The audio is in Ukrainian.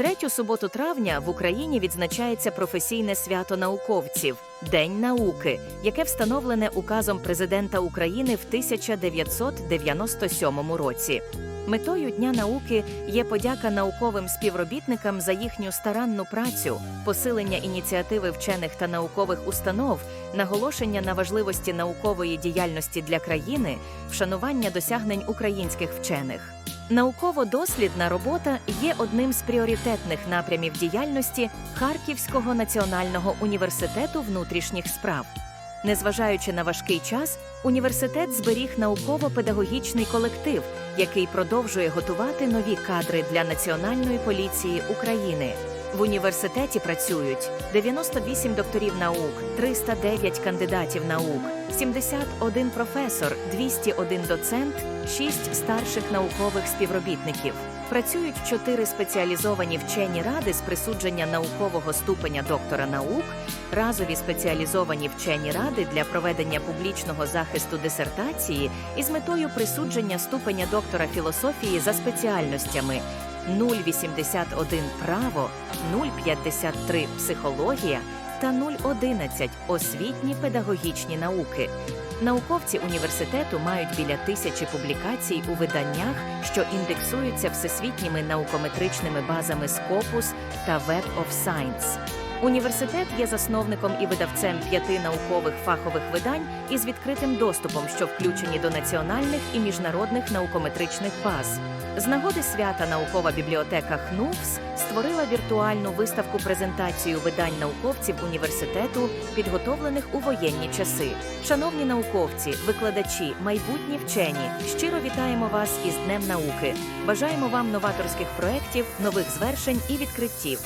третю суботу травня в Україні відзначається професійне свято науковців День науки, яке встановлене указом президента України в 1997 році. Метою Дня науки є подяка науковим співробітникам за їхню старанну працю, посилення ініціативи вчених та наукових установ, наголошення на важливості наукової діяльності для країни, вшанування досягнень українських вчених. Науково-дослідна робота є одним з пріоритетних напрямів діяльності Харківського національного університету внутрішніх справ. Незважаючи на важкий час, університет зберіг науково-педагогічний колектив, який продовжує готувати нові кадри для Національної поліції України. В університеті працюють 98 докторів наук, 309 кандидатів наук, 71 професор, 201 доцент, 6 старших наукових співробітників. Працюють 4 спеціалізовані вчені ради з присудження наукового ступеня доктора наук, разові спеціалізовані вчені ради для проведення публічного захисту дисертації із метою присудження ступеня доктора філософії за спеціальностями 081 право, 053 психологія та 011 освітні педагогічні науки. Науковці університету мають біля тисячі публікацій у виданнях, що індексуються всесвітніми наукометричними базами Scopus та Web of Science. Університет є засновником і видавцем п'яти наукових фахових видань із відкритим доступом, що включені до національних і міжнародних наукометричних баз. З нагоди свята наукова бібліотека ХНУФС створила віртуальну виставку презентацію видань науковців університету, підготовлених у воєнні часи. Шановні науковці, викладачі, майбутні вчені, щиро вітаємо вас із Днем науки. Бажаємо вам новаторських проєктів, нових звершень і відкриттів.